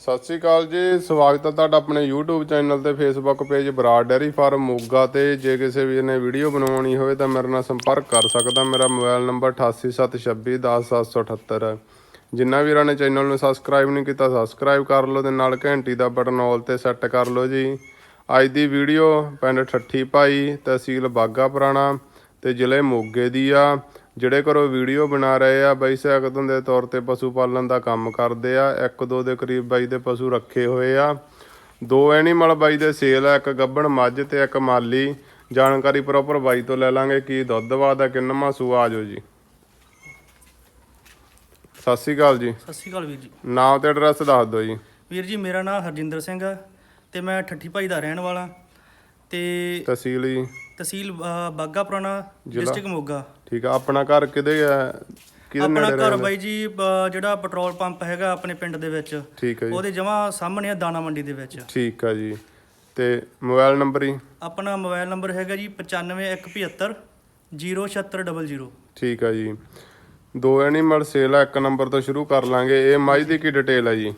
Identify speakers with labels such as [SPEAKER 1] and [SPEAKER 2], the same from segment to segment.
[SPEAKER 1] ਸਤਿ ਸ੍ਰੀ ਅਕਾਲ ਜੀ, ਸਵਾਗਤ ਹੈ ਤੁਹਾਡਾ ਆਪਣੇ YouTube ਚੈਨਲ ਤੇ Facebook page Brar dairy farm Moga ਤੇ। ਜੇ ਕਿਸੇ ਵੀਰ ਨੇ ਵੀਡੀਓ ਬਣਾਉਣੀ ਹੋਵੇ ਤਾਂ ਮੇਰੇ ਨਾਲ ਸੰਪਰਕ ਕਰ ਸਕਦਾ। ਮੇਰਾ ਮੋਬਾਈਲ ਨੰਬਰ 8876210778 ਜਿੰਨਾ ਜਿਨ੍ਹਾਂ ਵੀਰਾਂ ਨੇ ਚੈਨਲ ਨੂੰ ਸਬਸਕ੍ਰਾਈਬ ਨਹੀਂ ਕੀਤਾ ਸਬਸਕ੍ਰਾਈਬ ਕਰ ਲਓ ਤੇ ਨਾਲ ਘੰਟੀ ਦਾ ਬਟਨ ਆਲ ਤੇ ਸੈੱਟ ਕਰ ਲਓ ਜੀ। ਅੱਜ ਦੀ ਵੀਡੀਓ ਪਿੰਡ ਠੱਠੀ ਭਾਈ, ਤਹਿਸੀਲ ਬਾਗਾ ਪੁਰਾਣਾ ਤੇ ਜ਼ਿਲ੍ਹੇ ਮੋਗੇ ਦੀ ਆ। ਜਿਹੜੇ ਘਰੋਂ ਵੀਡੀਓ ਬਣਾ ਰਹੇ ਆ ਬਾਈ ਸਹਾਇਕਤਨ ਦੇ ਤੌਰ ਤੇ ਪਸ਼ੂ ਪਾਲਣ ਦਾ ਕੰਮ ਕਰਦੇ ਆ। ਇੱਕ ਦੋ ਦੇ ਕਰੀਬ ਬਾਈ ਦੇ ਪਸ਼ੂ ਰੱਖੇ ਹੋਏ ਆ। ਦੋ ਐਨੀਮਲ ਬਾਈ ਦੇ ਸੇਲ ਆ ਇੱਕ ਗੱਬਣ ਮੱਝ ਤੇ ਇੱਕ ਮਾਲੀ। ਜਾਣਕਾਰੀ ਪ੍ਰੋਪਰ ਬਾਈ ਤੋਂ ਲੈ ਲਾਂਗੇ ਕੀ ਦੁੱਧ ਵਾਦਾ ਕਿੰਨਵਾਂ ਸੂਆ ਆ ਜਾਓ ਜੀ। ਸਤਿ ਸ਼੍ਰੀ ਅਕਾਲ ਜੀ।
[SPEAKER 2] ਸਤਿ ਸ਼੍ਰੀ ਅਕਾਲ ਵੀਰ ਜੀ।
[SPEAKER 1] ਨਾਮ ਤੇ ਐਡਰੈਸ ਦੱਸ ਦਿਓ ਜੀ।
[SPEAKER 2] ਵੀਰ ਜੀ ਮੇਰਾ ਨਾਮ ਹਰਜਿੰਦਰ ਸਿੰਘ ਆ ਤੇ ਮੈਂ ਠੱਠੀ ਭਾਈ ਦਾ ਰਹਿਣ ਵਾਲਾ। ਤੇ
[SPEAKER 1] ਤਹਿਸੀਲ ਜੀ।
[SPEAKER 2] ਤਹਿਸੀਲ ਬਾਗਾ ਪੁਰਾਣਾ ਡਿਸਟ੍ਰਿਕਟ ਮੋਗਾ।
[SPEAKER 1] ਠੀਕ ਆ ਆਪਣਾ ਘਰ ਕਿਹਦੇ ਆ ਕਿਹਦੇ
[SPEAKER 2] ਆਪਣਾ
[SPEAKER 1] ਨੇੜੇ
[SPEAKER 2] ਘਰ
[SPEAKER 1] ਰਹਿੰਦੇ?
[SPEAKER 2] ਬਾਈ ਜੀ ਅ, ਜਿਹੜਾ ਪੈਟਰੋਲ ਪੰਪ ਹੈਗਾ ਆਪਣੇ ਪਿੰਡ ਦੇ ਵਿੱਚ
[SPEAKER 1] ਠੀਕ ਹੈ ਜੀ।
[SPEAKER 2] ਉਹਦੇ ਜਮਾ ਸਾਹਮਣੇ ਆ ਦਾਣਾ ਮੰਡੀ ਦੇ ਵਿੱਚ।
[SPEAKER 1] ਠੀਕ ਆ ਜੀ। ਤੇ ਮੋਬਾਈਲ ਨੰਬਰ ਜੀ?
[SPEAKER 2] ਆਪਣਾ ਮੋਬਾਈਲ ਨੰਬਰ ਹੈਗਾ ਜੀ 95175 07600
[SPEAKER 1] ਠੀਕ ਆ ਜੀ। ਦੋ ਐਨੀਮਲ ਸੇਲ ਆ ਇੱਕ ਨੰਬਰ ਤੋਂ ਸ਼ੁਰੂ ਕਰ ਲਾਂਗੇ। ਇਹ ਮੱਝ ਦੀ ਕੀ ਡਿਟੇਲ ਆ ਜੀ?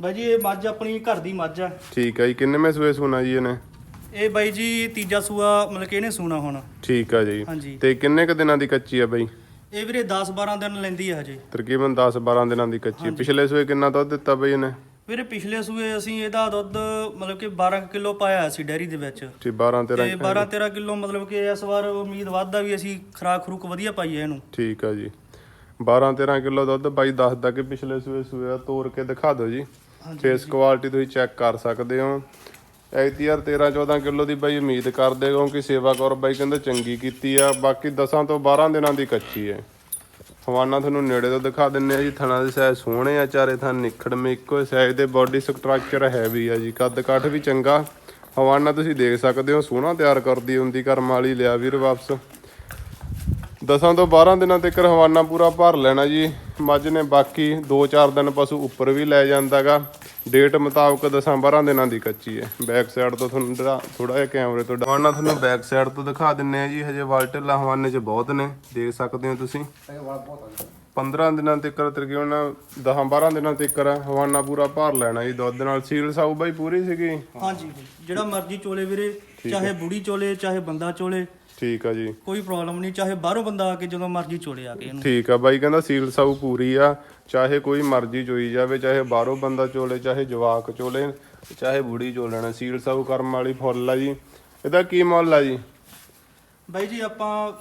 [SPEAKER 2] ਬਾਈ ਜੀ ਇਹ ਮੱਝ ਆਪਣੀ ਘਰ ਦੀ ਮੱਝ ਆ।
[SPEAKER 1] ਠੀਕ ਆ ਜੀ ਕਿੰਨੇਵੇਂ ਸੂਏ ਸੁਣਾ ਜੀ ਇਹਨੇ?
[SPEAKER 2] ਇਹ ਬਾਈ ਜੀ ਤੀਜਾ ਸੂਆ ਮਤਲਬ ਕਿ ਇਹਨੇ ਸੂਣਾ ਹੁਣ।
[SPEAKER 1] ਠੀਕ ਆ ਜੀ।
[SPEAKER 2] ਹਾਂਜੀ।
[SPEAKER 1] ਤੇ ਕਿੰਨੇ ਕ ਦਿਨਾਂ ਦੀ ਕੱਚੀ ਆ ਬਈ?
[SPEAKER 2] ਇਹ ਵੀਰੇ 10 12 ਦਿਨ ਲੈਂਦੀ ਆ ਹਜੇ।
[SPEAKER 1] ਤਕਰੀਬਨ 10 12 ਦਿਨਾਂ ਦੀ ਕੱਚੀ ਆ। ਪਿਛਲੇ ਸੂਏ ਕਿੰਨਾ ਦੁੱਧ ਦਿੱਤਾ ਬਈ ਇਹਨੇ?
[SPEAKER 2] ਵੀਰੇ ਪਿਛਲੇ ਸੂਏ ਅਸੀਂ ਇਹਦਾ ਦੁੱਧ ਮਤਲਬ ਕਿ 12 ਕਿਲੋ ਪਾਇਆ ਸੀ ਡੈਰੀ ਦੇ ਵਿੱਚ।
[SPEAKER 1] ਠੀਕ 12 13
[SPEAKER 2] ਤੇ 12 13 ਕਿਲੋ ਮਤਲਬ ਕਿ ਇਸ ਵਾਰ ਉਮੀਦ ਵੱਧਦਾ ਵੀ ਅਸੀਂ ਖਰਾਕ ਖਰੂਕ ਵਧੀਆ ਪਾਈਏ ਇਹਨੂੰ।
[SPEAKER 1] ਠੀਕ ਆ ਜੀ। 12 13 ਕਿਲੋ ਦੁੱਧ ਬਾਈ ਦੱਸਦਾ ਕਿ ਪਿਛਲੇ ਸੂਏ ਸੂਏ ਆ ਤੋੜ ਕੇ ਦਿਖਾ ਦਿਓ ਜੀ। ਫੇਸ ਕੁਆਲਿਟੀ ਤੁਸੀਂ ਚੈੱਕ ਕਰ ਸਕਦੇ ਹੋ। ਐਤੀ ਯਾਰ 13 14 ਕਿਲੋ ਦੀ ਬਾਈ ਉਮੀਦ ਕਰਦੇ ਕਿਉਂਕਿ ਸੇਵਾ ਕੌਰ ਬਾਈ ਕਹਿੰਦੇ ਚੰਗੀ ਕੀਤੀ ਆ, ਬਾਕੀ 10 ਤੋਂ 12 ਦਿਨਾਂ ਦੀ ਕੱਚੀ ਹੈ। ਹਵਾਨਾ ਤੁਹਾਨੂੰ ਨੇੜੇ ਤੋਂ ਦਿਖਾ ਦਿੰਨੇ ਆ ਜੀ, ਥਣਾ ਦੇ ਸਾਈਜ਼ ਸੋਹਣੇ ਆ, ਚਾਰੇ ਥਾਂ ਨਿਖੜਵੇਂ ਇੱਕੋ ਸਾਈਜ਼ ਦੇ ਬਾਡੀ ਸਟਰਕਚਰ ਹੈਵੀ ਆ ਜੀ, ਕੱਦ ਕਾਠ ਵੀ ਚੰਗਾ। ਹਵਾਨਾ ਤੁਸੀਂ ਦੇਖ ਸਕਦੇ ਹੋ, ਸੋਹਣਾ ਤਿਆਰ ਕਰਦੀ ਹੁੰਦੀ ਕਰਮ ਵਾਲੀ ਲਿਆ ਵੀਰ ਵਾਪਸ। ਦਸਾਂ ਤੋਂ 12 ਦਿਨਾਂ ਤੱਕ ਹਵਾਨਾ ਪੂਰਾ ਭਰ ਲੈਣਾ ਜੀ। ਮੱਝ ਨੇ ਬਾਕੀ 2-4 ਦਿਨ ਪਸ਼ੂ ਉੱਪਰ ਵੀ ਲੈ ਜਾਂਦਾਗਾ ਡੇਟ ਮੁਤਾਬਕ ਦਸਾਂ 12 ਦਿਨਾਂ ਦੀ ਕੱਚੀ ਹੈ। ਬੈਕ ਸਾਈਡ ਤੋਂ ਤੁਹਾਨੂੰ ਥੋੜਾ ਜਿਹਾ ਕੈਮਰੇ ਤੋਂ ਹਵਾਨਾ ਤੁਹਾਨੂੰ ਬੈਕ ਸਾਈਡ ਤੋਂ ਦਿਖਾ ਦਿੰਨੇ ਆ ਜੀ। ਹਜੇ ਵਾਲਟੇਲਾ ਹਵਾਨੇ 'ਚ ਬਹੁਤ ਨੇ। ਦੇਖ ਸਕਦੇ ਹੋ ਤੁਸੀਂ। 15 ਦਿਨਾਂ ਤੱਕ ਤਕਰੀਬਨ 10-12 ਦਿਨਾਂ ਤੱਕ ਹਵਾਨਾ ਪੂਰਾ ਭਰ ਲੈਣਾ ਜੀ। ਦੁੱਧ ਨਾਲ ਸੀਲ ਸਾਊ ਬਾਈ ਪੂਰੀ ਸੀਗੀ।
[SPEAKER 2] ਹਾਂਜੀ। ਜਿਹੜਾ ਮਰਜ਼ੀ ਚੋਲੇ ਵੀਰੇ ਚਾਹੇ ਬੁੜੀ ਚੋਲੇ ਚਾਹੇ ਬੰਦਾ ਚੋਲੇ
[SPEAKER 1] ਠੀਕ ਆ ਜੀ।
[SPEAKER 2] ਕੋਈ ਪ੍ਰੋਬਲਮ ਨਹੀਂ ਚਾਹੇ ਬਾਹਰੋਂ ਬੰਦਾ ਆ ਕੇ ਜਦੋਂ ਮਰਜ਼ੀ ਚੋਲੇ ਆ ਕੇ ਇਹਨੂੰ।
[SPEAKER 1] ਠੀਕ ਆ ਬਾਈ ਕਹਿੰਦਾ ਸੀਲ ਸਾਊ ਪੂਰੀ ਆ। ਚਾਹੇ ਕੋਈ ਮਰਜ਼ੀ ਚੋਈ ਜਾਵੇ ਚਾਹੇ ਬਾਹਰੋਂ ਬੰਦਾ ਚੋਲੇ ਚਾਹੇ ਜਵਾਕ ਚੋਲੇ ਚਾਹੇ ਬੁੜੀ ਚੋਲਣਾ ਸੀਲ ਸਾਊ ਕਰਮ ਵਾਲੀ ਫੁੱਲ ਆ ਜੀ। ਇਹਦਾ ਕੀ ਮੁੱਲ ਆ ਜੀ?
[SPEAKER 2] ਬਾਈ ਜੀ ਆਪਾਂ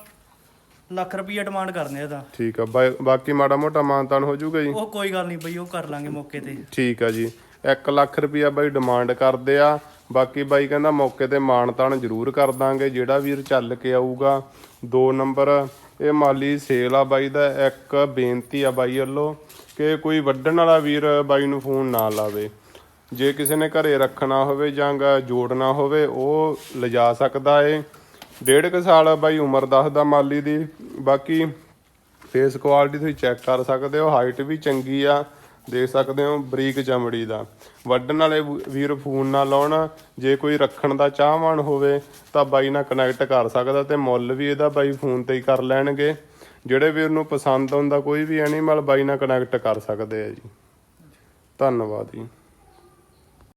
[SPEAKER 2] ਲੱਖ ਰੁਪਈਆ ਡਿਮਾਂਡ ਕਰਨੇ ਆ ਇਹਦਾ।
[SPEAKER 1] ਠੀਕ ਆ ਬਾਈ- ਬਾਕੀ ਮਾੜਾ ਮੋਟਾ ਮਾਨਤਾਨ ਹੋ ਜਾਊਗਾ ਜੀ।
[SPEAKER 2] ਉਹ ਕੋਈ ਗੱਲ ਨਹੀਂ ਬਈ ਉਹ ਕਰ ਲਾਂਗੇ ਮੌਕੇ ਤੇ।
[SPEAKER 1] ਠੀਕ ਆ ਜੀ। 1 ਲੱਖ ਰੁਪਿਆ ਬਾਈ ਡਿਮਾਂਡ ਕਰਦੇ ਆ। ਬਾਕੀ ਬਾਈ ਕਹਿੰਦਾ ਮੌਕੇ ਤੇ ਮਾਣ ਤਾਣ ਜ਼ਰੂਰ ਕਰ ਦਾਂਗੇ, ਜਿਹੜਾ ਵੀਰ ਚੱਲ ਕੇ ਆਊਗਾ। ਦੋ ਨੰਬਰ, ਇਹ ਮਾਲੀ ਸੇਲ ਆ ਬਾਈ ਦਾ, ਇੱਕ ਬੇਨਤੀ ਆ ਬਾਈ ਵੱਲੋਂ ਕਿ ਕੋਈ ਵੱਢਣ ਵਾਲਾ ਵੀਰ ਬਾਈ ਨੂੰ ਫੋਨ ਨਾ ਲਾਵੇ। ਜੇ ਕਿਸੇ ਨੇ ਘਰੇ ਰੱਖਣਾ ਹੋਵੇ ਜਾਂ ਜੋੜਨਾ ਹੋਵੇ, ਉਹ ਲਿਜਾ ਸਕਦਾ ਏ। ਡੇਢ ਕੁ ਸਾਲ ਬਾਈ ਉਮਰ ਦੱਸਦਾ ਮਾਲੀ ਦੀ। ਬਾਕੀ ਫੇਸ ਕੁਆਲਿਟੀ ਤੁਸੀਂ ਚੈੱਕ ਕਰ ਸਕਦੇ ਹੋ ਹਾਈਟ ਵੀ ਚੰਗੀ ਆ। ਦੇਖ ਸਕਦੇ ਹੋ ਬਰੀਕ ਚਮੜੀ ਦਾ। ਵੱਢਣ ਵਾਲੇ ਵੀਰ ਫੋਨ ਨਾ ਲਾਉਣ। ਜੇ ਕੋਈ ਰੱਖਣ ਦਾ ਚਾਹਵਾਨ ਹੋਵੇ ਤਾਂ ਬਾਈ ਨਾਲ ਕਨੈਕਟ ਕਰ ਸਕਦਾ ਤੇ ਮੁੱਲ ਵੀ ਇਹਦਾ ਬਾਈ ਫੋਨ ਤੇ ਹੀ ਕਰ ਲੈਣਗੇ। ਜਿਹੜੇ ਵੀਰ ਨੂੰ ਪਸੰਦ ਆਉਂਦਾ ਕੋਈ ਵੀ ਐਨੀਮਲ ਬਾਈ ਨਾਲ ਕਨੈਕਟ ਕਰ ਸਕਦੇ ਆ ਜੀ। ਧੰਨਵਾਦ ਜੀ।